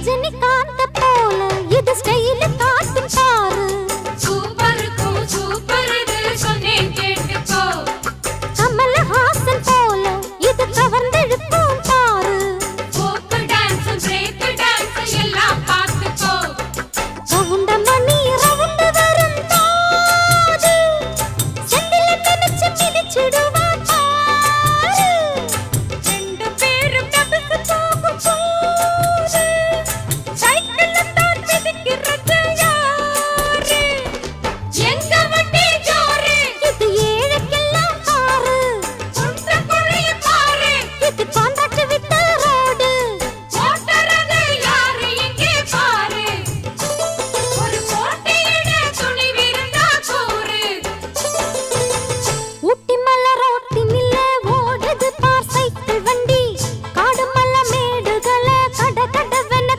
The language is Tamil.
ரஜினிகாந்த போல இது ஸ்டைல காட்டும் பாரு சூப்பர் இருக்கும் சூப்பர் இது சொன்னேன் கேட்டுக்கோ. கமலஹாசன் போல இது கவர்ந்தெழுக்கும் பாரு ஃபோக் டான்ஸ் பிரேக் டான்ஸ் எல்லாம் பார்த்துக்கோ. சவுண்ட மணி ரவுண்டு வரும் தாஜு செந்தில நினைச்சு மிதிச்சிடுவ.